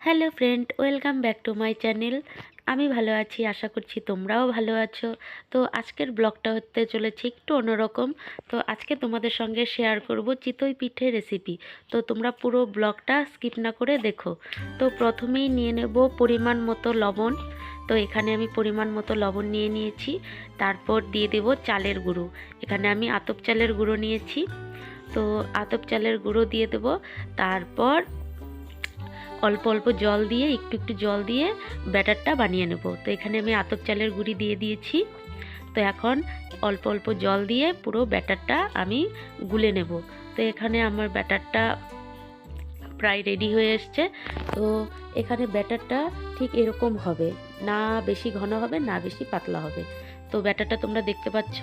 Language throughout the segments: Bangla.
Hello friend, welcome back to my channel. আমি ভালো আছি, আশা করছি তোমরাও ভালো আছো। তো আজকের ব্লগটা হতে চলেছে একটু অন্যরকম। তো আজকে তোমাদের সঙ্গে শেয়ার করব চিতই পিঠে রেসিপি তো তোমরা পুরো ব্লগটা স্কিপ না করে দেখো। তো প্রথমেই নিয়ে নেব পরিমাণ মতো লবণ। তো এখানে আমি পরিমাণ মতো লবণ নিয়ে নিয়েছি। তারপর দিয়ে দেব চালের গুঁড়ো। এখানে আমি আতপ চালের গুঁড়ো নিয়েছি। তো আতপ চালের গুঁড়ো দিয়ে দেব। তারপর অল্প অল্প জল দিয়ে, একটু একটু জল দিয়ে ব্যাটারটা বানিয়ে নেব। তো এখানে আমি আতপ চালের গুঁড়ি দিয়ে দিয়েছি। তো এখন অল্প অল্প জল দিয়ে পুরো ব্যাটারটা আমি গুলে নেব। তো এখানে আমার ব্যাটারটা প্রায় রেডি হয়ে এসছে। তো এখানে ব্যাটারটা ঠিক এরকম হবে। না বেশি ঘন হবে, না বেশি পাতলা হবে। তো ব্যাটারটা তোমরা দেখতে পাচ্ছ,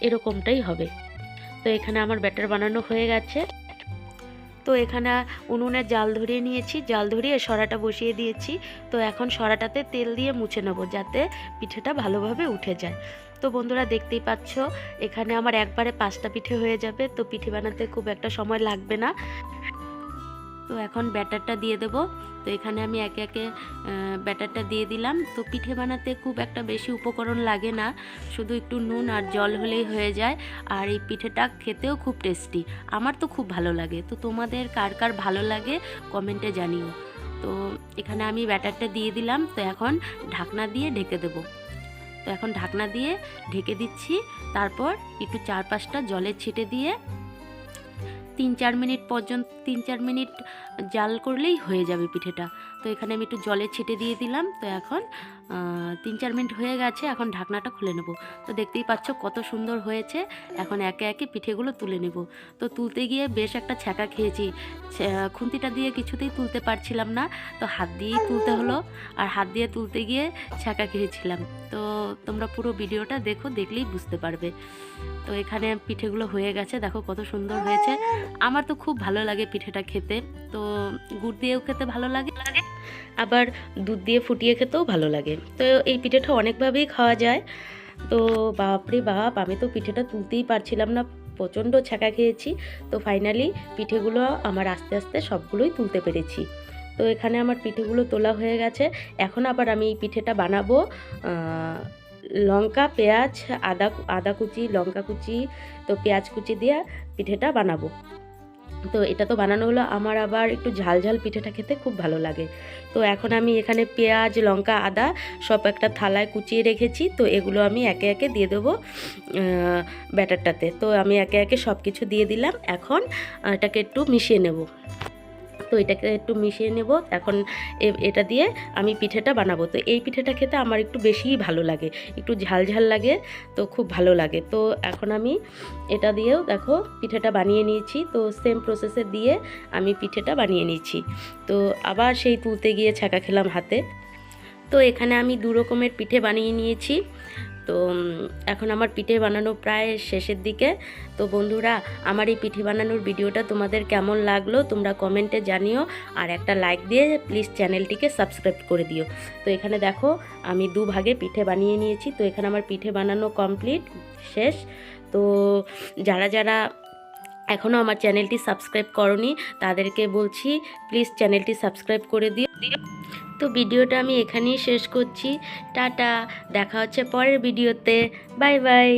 এরকমটাই হবে। তো এখানে আমার ব্যাটার বানানো হয়ে গেছে। তো এখানে উনুনে জাল ধরিয়ে নিয়েছি, জাল ধরিয়ে সরাটা বসিয়ে দিয়েছি। তো এখন সরাটাতে তেল দিয়ে মুছে নেব যাতে পিঠেটা ভালোভাবে উঠে যায়। তো বন্ধুরা দেখতেই পাচ্ছ, এখানে আমার একবারে পাঁচটা পিঠে হয়ে যাবে। তো পিঠে বানাতে খুব একটা সময় লাগবে না। তো এখন ব্যাটারটা দিয়ে দেব। তো এখানে আমি একে একে ব্যাটারটা দিয়ে দিলাম। তো পিঠে বানাতে খুব একটা বেশি উপকরণ লাগে না, শুধু একটু নুন আর জল হলেই হয়ে যায়। আর এই পিঠেটা খেতেও খুব টেস্টি, আমার তো খুব ভালো লাগে। তো তোমাদের কার কার ভালো লাগে কমেন্টে জানিও। তো এখানে আমি ব্যাটারটা দিয়ে দিলাম। তো এখন ঢাকনা দিয়ে ঢেকে দেব। তো এখন ঢাকনা দিয়ে ঢেকে দিচ্ছি। তারপর একটু চার পাঁচটা জলের ছিটে দিয়ে তিন চার মিনিট পর্যন্ত তিন চার মিনিট জাল করলেই হয়ে যাবে পিঠেটা। তো এখানে আমি একটু জলে ছেটে দিয়ে দিলাম। তো এখন তিন চার মিনিট হয়ে গেছে, এখন ঢাকনাটা খুলে নেব। তো দেখতেই পাচ্ছ কত সুন্দর হয়েছে। এখন একে একে পিঠেগুলো তুলে নেব। তো তুলতে গিয়ে বেশ একটা ছ্যাঁকা খেয়েছি। খুন্তিটা দিয়ে কিছুতেই তুলতে পারছিলাম না। তো হাত দিয়েই তুলতে হলো। আর হাত দিয়ে তুলতে গিয়ে ছ্যাঁকা খেয়েছিলাম। তো তোমরা পুরো ভিডিওটা দেখো, দেখলেই বুঝতে পারবে। তো এখানে পিঠেগুলো হয়ে গেছে। দেখো কত সুন্দর হয়েছে। আমার তো খুব ভালো লাগে পিঠেটা খেতে। তো গুড় দিয়েও খেতে ভালো লাগে। আবার দুধ দিয়ে ফুটিয়ে খেতেও ভালো লাগে। তো এই পিঠেটা অনেকভাবেই খাওয়া যায়। তো বাপরে বাপ, আমি তো পিঠেটা তুলতেই পারছিলাম না, প্রচণ্ড ছ্যাঁকা খেয়েছি। তো ফাইনালি পিঠেগুলো আমার আস্তে আস্তে সবগুলোই তুলতে পেরেছি। তো এখানে আমার পিঠেগুলো তোলা হয়ে গেছে। এখন আবার আমি এই পিঠেটা বানাবো। লঙ্কা, পেঁয়াজ, আদা আদা কুচি, লঙ্কা কুচি, তো পেঁয়াজ কুচি দিয়ে পিঠেটা বানাবো। তো এটা তো বানানো হলো। আমার আবার একটু ঝাল ঝাল পিঠেটা খেতে খুব ভালো লাগে। তো এখন আমি এখানে পেঁয়াজ, লঙ্কা, আদা সব একটা থালায় কুচিয়ে রেখেছি। তো এগুলো আমি একে একে দিয়ে দেবো ব্যাটারটাতে। তো আমি একে একে সব কিছু দিয়ে দিলাম। এখন এটাকে একটু মিশিয়ে নেব। তো এটাকে একটু মিশিয়ে নেব। এখন এটা দিয়ে আমি পিঠেটা বানাবো। তো এই পিঠেটা খেতে আমার একটু বেশিই ভালো লাগে। একটু ঝাল ঝাল লাগে, তো খুব ভালো লাগে। তো এখন আমি এটা দিয়েও দেখো পিঠেটা বানিয়ে নিয়েছি। তো সেম প্রসেসে দিয়ে আমি পিঠেটা বানিয়ে নিয়েছি তো আবার সেই তুলতে গিয়ে ছ্যাঁকা খেলাম হাতে। তো এখানে আমি দু রকমের পিঠে বানিয়ে নিয়েছি। তো এখন আমার পিঠে বানানো প্রায় শেষের দিকে। তো বন্ধুরা, আমার এই পিঠে বানানোর ভিডিওটা তোমাদের কেমন লাগল তোমরা কমেন্টে জানিও। আর একটা লাইক দিয়ে প্লিজ চ্যানেলটিকে সাবস্ক্রাইব করে দিও। তো এখানে দেখো, আমি দু ভাগে পিঠে বানিয়ে নিয়েছি। তো এখানে আমার পিঠে বানানো কমপ্লিট, শেষ। তো যারা যারা এখনও আমার চ্যানেলটি সাবস্ক্রাইব করনি, তাদেরকে বলছি প্লিজ চ্যানেলটি সাবস্ক্রাইব করে দিও। তো ভিডিওটা আমি এখানেই শেষ করছি। টাটা, দেখা হচ্ছে পরের ভিডিওতে। Bye bye.